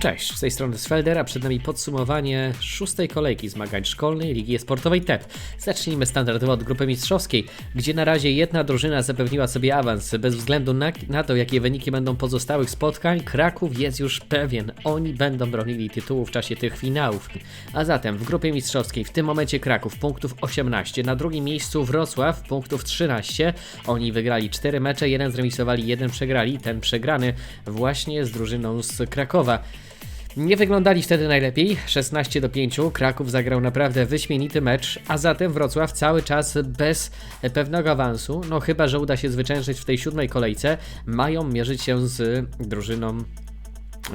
Cześć, z tej strony Sfelder, a przed nami podsumowanie szóstej kolejki zmagań szkolnej Ligi Sportowej TEP. Zacznijmy standardowo od grupy mistrzowskiej, gdzie na razie jedna drużyna zapewniła sobie awans. Bez względu na, na to, jakie wyniki będą pozostałych spotkań, Kraków jest już pewien. Oni będą bronili tytułu w czasie tych finałów. A zatem w grupie mistrzowskiej w tym momencie Kraków punktów 18, na drugim miejscu Wrocław punktów 13. Oni wygrali 4 mecze, jeden zremisowali, jeden przegrali. Ten przegrany właśnie z drużyną z Krakowa. Nie wyglądali wtedy najlepiej. 16 do 5. Kraków zagrał naprawdę wyśmienity mecz, a zatem Wrocław cały czas bez pewnego awansu. No chyba, że uda się zwyciężyć w tej siódmej kolejce, mają mierzyć się z drużyną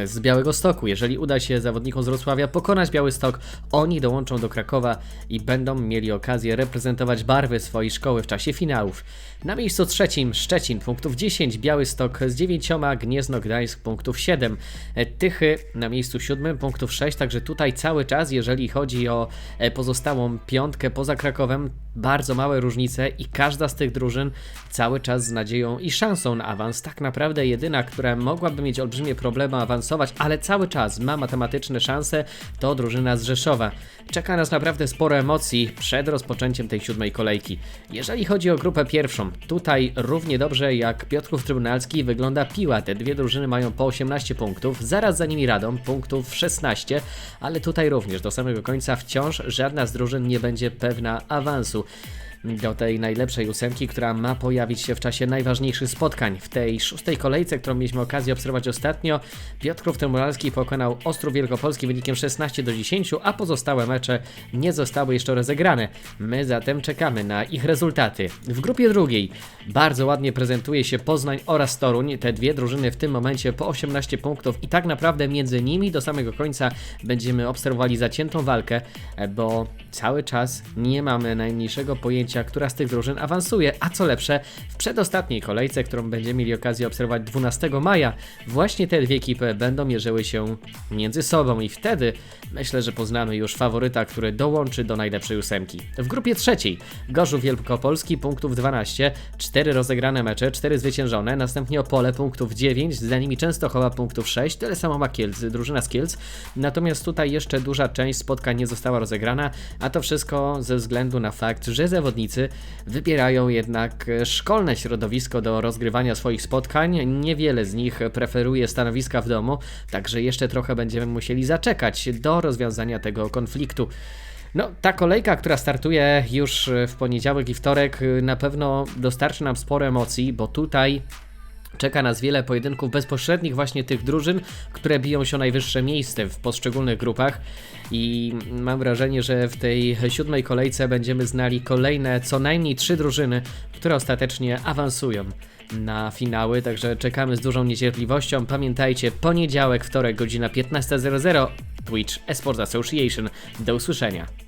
z Białego Stoku. Jeżeli uda się zawodnikom z Wrocławia pokonać Biały Stok, oni dołączą do Krakowa i będą mieli okazję reprezentować barwy swojej szkoły w czasie finałów. Na miejscu trzecim Szczecin punktów 10, Biały Stok z 9, Gniezno Gdańsk punktów 7, E, Tychy na miejscu siódmym punktów 6, także tutaj cały czas, jeżeli chodzi o e, pozostałą piątkę poza Krakowem, bardzo małe różnice i każda z tych drużyn cały czas z nadzieją i szansą na awans. Tak naprawdę jedyna, która mogłaby mieć olbrzymie problemy awansować, ale cały czas ma matematyczne szanse, to drużyna z Rzeszowa. Czeka nas naprawdę sporo emocji przed rozpoczęciem tej siódmej kolejki. Jeżeli chodzi o grupę pierwszą, tutaj równie dobrze jak Piotrków Trybunalski wygląda Piła. Te dwie drużyny mają po 18 punktów, zaraz za nimi Radom, punktów 16, ale tutaj również do samego końca wciąż żadna z drużyn nie będzie pewna awansu do tej najlepszej ósemki, która ma pojawić się w czasie najważniejszych spotkań. W tej szóstej kolejce, którą mieliśmy okazję obserwować ostatnio, Piotrków Trybunalski pokonał Ostrów Wielkopolski wynikiem 16 do 10, a pozostałe mecze nie zostały jeszcze rozegrane. My zatem czekamy na ich rezultaty. W grupie drugiej bardzo ładnie prezentuje się Poznań oraz Toruń. Te dwie drużyny w tym momencie po 18 punktów i tak naprawdę między nimi do samego końca będziemy obserwowali zaciętą walkę, bo cały czas nie mamy najmniejszego pojęcia, która z tych drużyn awansuje, a co lepsze, w przedostatniej kolejce, którą będziemy mieli okazję obserwować 12 maja, właśnie te dwie ekipy będą mierzyły się między sobą i wtedy myślę, że poznamy już faworyta, który dołączy do najlepszej ósemki. W grupie trzeciej Gorzów Wielkopolski punktów 12, 4 rozegrane mecze, 4 zwyciężone, następnie Opole punktów 9, za nimi Częstochowa punktów 6, tyle samo ma Kielc, drużyna z Kielc, natomiast tutaj jeszcze duża część spotkań nie została rozegrana, a to wszystko ze względu na fakt, że zawodnicy wybierają jednak szkolne środowisko do rozgrywania swoich spotkań. Niewiele z nich preferuje stanowiska w domu, także jeszcze trochę będziemy musieli zaczekać do rozwiązania tego konfliktu. No, ta kolejka, która startuje już w poniedziałek i wtorek, na pewno dostarczy nam sporo emocji, bo tutaj Czeka nas wiele pojedynków bezpośrednich właśnie tych drużyn, które biją się o najwyższe miejsce w poszczególnych grupach i mam wrażenie, że w tej siódmej kolejce będziemy znali kolejne co najmniej trzy drużyny, które ostatecznie awansują na finały, także czekamy z dużą niecierpliwością. Pamiętajcie, poniedziałek, wtorek, godzina 15.00 Twitch Esports Association. Do usłyszenia.